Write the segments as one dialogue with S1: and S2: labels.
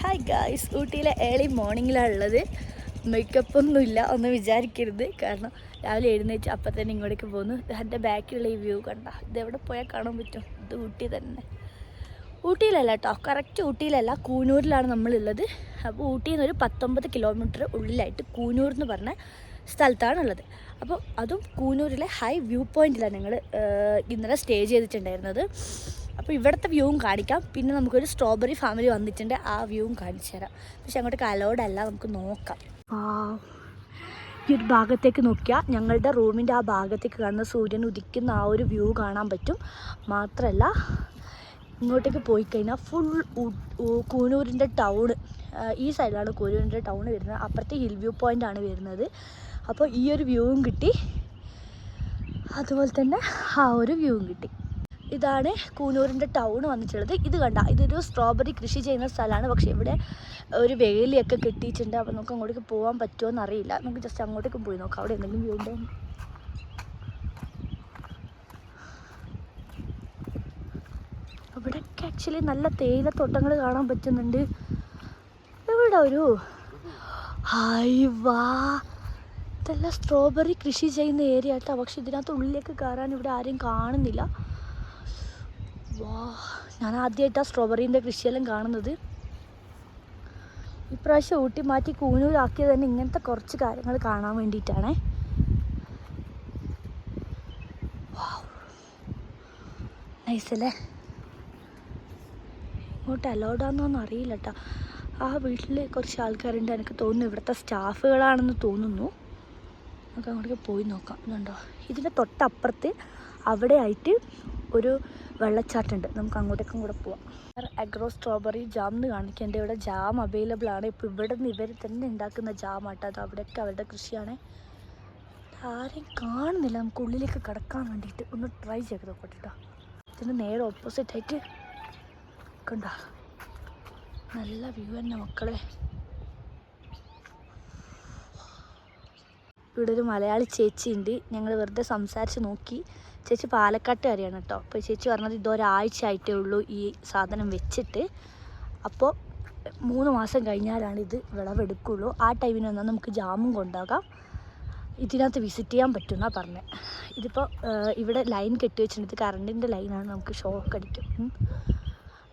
S1: Hi guys ഊട്ടിയിലെ early മോർണിംഗിലാണ് ഉള്ളത്. മേക്കപ്പ് ഒന്നുമില്ല ഒന്ന് വിചാരിക്കരുത്. കാരണം രാവിലെ എഴുന്നേറ്റ് അപ്പം തന്നെ ഇങ്ങോട്ടേക്ക് പോകുന്നു. എന്റെ ബാക്കിലുള്ള ഈ വ്യൂ കണ്ട. ഇതെവിടെ പോയാൽ കാണാൻ പറ്റും? ഇത് ഊട്ടി തന്നെ. ഊട്ടിയിലല്ല കേട്ടോ കറക്റ്റ് ഊട്ടിയിലല്ല കൂനൂരിലാണ് നമ്മളുള്ളത്. അപ്പോൾ ഊട്ടിയിൽ നിന്ന് ഒരു പത്തൊമ്പത് കിലോമീറ്റർ ഉള്ളിലായിട്ട് കൂനൂർ എന്ന് പറഞ്ഞ സ്ഥലത്താണുള്ളത്. അപ്പോൾ അതും കൂനൂരിലെ ഹൈ വ്യൂ പോയിന്റിലാണ് ഞങ്ങൾ ഇന്നലെ സ്റ്റേ ചെയ്തിട്ടുണ്ടായിരുന്നത്. അപ്പോൾ ഇവിടുത്തെ വ്യൂവും കാണിക്കാം. പിന്നെ നമുക്കൊരു സ്ട്രോബെറി ഫാമിലി വന്നിട്ടുണ്ട്. ആ വ്യൂവും കാണിച്ചു തരാം. പക്ഷെ അങ്ങോട്ട് അലോഡല്ല നമുക്ക് നോക്കാം. ഈ ഒരു ഭാഗത്തേക്ക് നോക്കിയാൽ ഞങ്ങളുടെ റൂമിന്റെ ആ ഭാഗത്തേക്ക് കാണുന്ന സൂര്യൻ ഉദിക്കുന്ന ആ ഒരു വ്യൂ കാണാൻ പറ്റും. മാത്രമല്ല ഇങ്ങോട്ടേക്ക് പോയി കഴിഞ്ഞാൽ ഫുൾ കൂനൂരിന്റെ ടൗൺ ഈ സൈഡിലാണ് കൂനൂരിന്റെ ടൗൺ വരുന്നത്. അപ്പുറത്തെ ഹിൽ വ്യൂ പോയിന്റ് ആണ് വരുന്നത്. അപ്പോൾ ഈ ഒരു വ്യൂവും കിട്ടി. അതുപോലെ തന്നെ ആ ഒരു വ്യൂവും കിട്ടി. ഇതാണ് കൂനൂരിന്റെ ടൗൺ വന്നിട്ടുള്ളത്. ഇത് കണ്ട ഇതൊരു സ്ട്രോബെറി കൃഷി ചെയ്യുന്ന സ്ഥലമാണ്. പക്ഷേ ഇവിടെ ഒരു വേലിയൊക്കെ കെട്ടിയിട്ടുണ്ട്. അപ്പോൾ നമുക്ക് അങ്ങോട്ടേക്ക് പോകാൻ പറ്റുമോ എന്നറിയില്ല നമുക്ക് ജസ്റ്റ് അങ്ങോട്ടേക്ക് പോയി നോക്കാം. അവിടെ എന്തെങ്കിലും വ്യൂ ഉണ്ടോ? എന്ന്. ഇവിടെയൊക്കെ ആക്ച്വലി നല്ല തേയിലത്തോട്ടങ്ങൾ കാണാൻ പറ്റുന്നുണ്ട്. ഇവിടെ ഒരു? ഹൈവാ ഇതെല്ലാം സ്ട്രോബെറി കൃഷി ചെയ്യുന്ന ഏരിയ കേട്ടോ പക്ഷെ ഇതിനകത്ത് ഉള്ളിലേക്ക് കയറാൻ ഇവിടെ ആരെയും കാണുന്നില്ല. ഞാൻ ആദ്യമായിട്ടാണ് സ്ട്രോബെറീന്റെ കൃഷിയെല്ലാം കാണുന്നത്. ഇപ്രാവശ്യം ഊട്ടി മാറ്റി കൂനൂരാക്കിയത് തന്നെ ഇങ്ങനത്തെ കുറച്ച് കാര്യങ്ങൾ കാണാൻ വേണ്ടിയിട്ടാണേ. നൈസല്ലേ? ഇങ്ങോട്ട് അലോഡാന്നൊന്നും അറിയില്ല കേട്ടോ ആ വീട്ടിൽ കുറച്ച് ആൾക്കാരുണ്ട്. എനിക്ക് തോന്നുന്നു ഇവിടുത്തെ സ്റ്റാഫുകളാണെന്ന് തോന്നുന്നു. നമുക്ക് അങ്ങോട്ടേക്ക് പോയി നോക്കാം. ഇതുണ്ടോ? ഇതിന്റെ തൊട്ടപ്പുറത്ത് അവിടെ ആയിട്ട് ഒരു വെള്ളച്ചാട്ടമുണ്ട് നമുക്ക് അങ്ങോട്ടേക്കും കൂടെ പോവാം. അഗ്രോ സ്ട്രോബെറി ജാം എന്ന് കാണിക്കേണ്ട ഇവിടെ ജാം അവൈലബിൾ ആണ്. ഇപ്പോൾ ഇവിടെ നിന്ന് ഇവർ തന്നെ ഉണ്ടാക്കുന്ന ജാം ആട്ടോ. അത് അവിടെയൊക്കെ അവരുടെ കൃഷിയാണ്. ആരെയും കാണുന്നില്ല. നമുക്ക് ഉള്ളിലേക്ക് കിടക്കാൻ വേണ്ടിയിട്ട് ഒന്ന് ട്രൈ ചെയ്ത് നോക്കട്ടെ കേട്ടോ ഇതിന് നേരെ ഓപ്പോസിറ്റ് ആയിട്ട് കണ്ട? നല്ല വ്യൂ തന്നെ മക്കളെ. ഇവിടെ ഒരു മലയാളി ചേച്ചി ഉണ്ട് ഞങ്ങൾ വെറുതെ സംസാരിച്ച് നോക്കി. ചേച്ചി പാലക്കാട്ടുകാരിയാണ് കേട്ടോ. അപ്പോൾ ചേച്ചി പറഞ്ഞത് ഇതൊരാഴ്ച ആയിട്ടേ ഉള്ളൂ ഈ സാധനം വെച്ചിട്ട്. അപ്പോൾ മൂന്ന് മാസം കഴിഞ്ഞാലാണ് ഇത് വിളവെടുക്കുള്ളൂ. ആ ടൈമിന് വന്നാൽ നമുക്ക് ജാമും കൊണ്ടാകാം ഇതിനകത്ത് വിസിറ്റ് ചെയ്യാൻ പറ്റുമെന്നാണ് പറഞ്ഞത് ഇതിപ്പോൾ ഇവിടെ ലൈൻ കെട്ടി വെച്ചിട്ടുണ്ട്. കറണ്ടിന്റെ ലൈനാണ്. നമുക്ക് ഷോക്ക് അടിക്കും.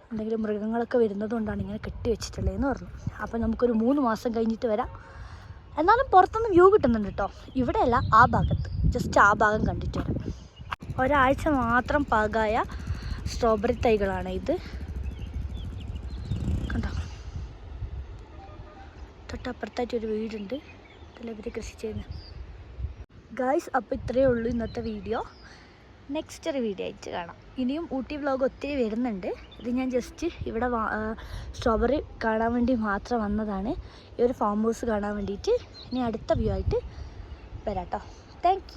S1: എന്തെങ്കിലും മൃഗങ്ങളൊക്കെ വരുന്നത് കൊണ്ടാണ് ഇങ്ങനെ കെട്ടി വെച്ചിട്ടുള്ളതെന്ന് പറഞ്ഞു. അപ്പോൾ നമുക്കൊരു മൂന്ന് മാസം കഴിഞ്ഞിട്ട് വരാം. എന്നാലും പുറത്തുനിന്ന് വ്യൂ കിട്ടുന്നുണ്ട് കേട്ടോ. ഇവിടെയല്ല ആ ഭാഗത്ത്. ജസ്റ്റ് ആ ഭാഗം കണ്ടിട്ട് വരാം. ഒരാഴ്ച മാത്രം പാകായ സ്ട്രോബെറി തൈകളാണ് ഇത്. കണ്ടോ? തൊട്ടപ്പുറത്തായിട്ട് ഒരു വീടുണ്ട്. ഇതിൽ കൃഷി ചെയ്യുന്നത് ഗായ്സ് അപ്പോൾ ഇത്രയേ ഉള്ളൂ ഇന്നത്തെ വീഡിയോ നെക്സ്റ്റ് ഒരു വീഡിയോ ആയിട്ട് കാണാം. ഇനിയും ഊട്ടി വ്ലോഗ് ഒത്തിരി വരുന്നുണ്ട്. ഇത് ഞാൻ ജസ്റ്റ് ഇവിടെ സ്ട്രോബെറി കാണാൻ വേണ്ടി മാത്രം വന്നതാണ്. ഈ ഒരു ഫാം ഹൗസ് കാണാൻ വേണ്ടിയിട്ട്. ഇനി അടുത്ത വ്യൂ ആയിട്ട് വരാം കേട്ടോ താങ്ക്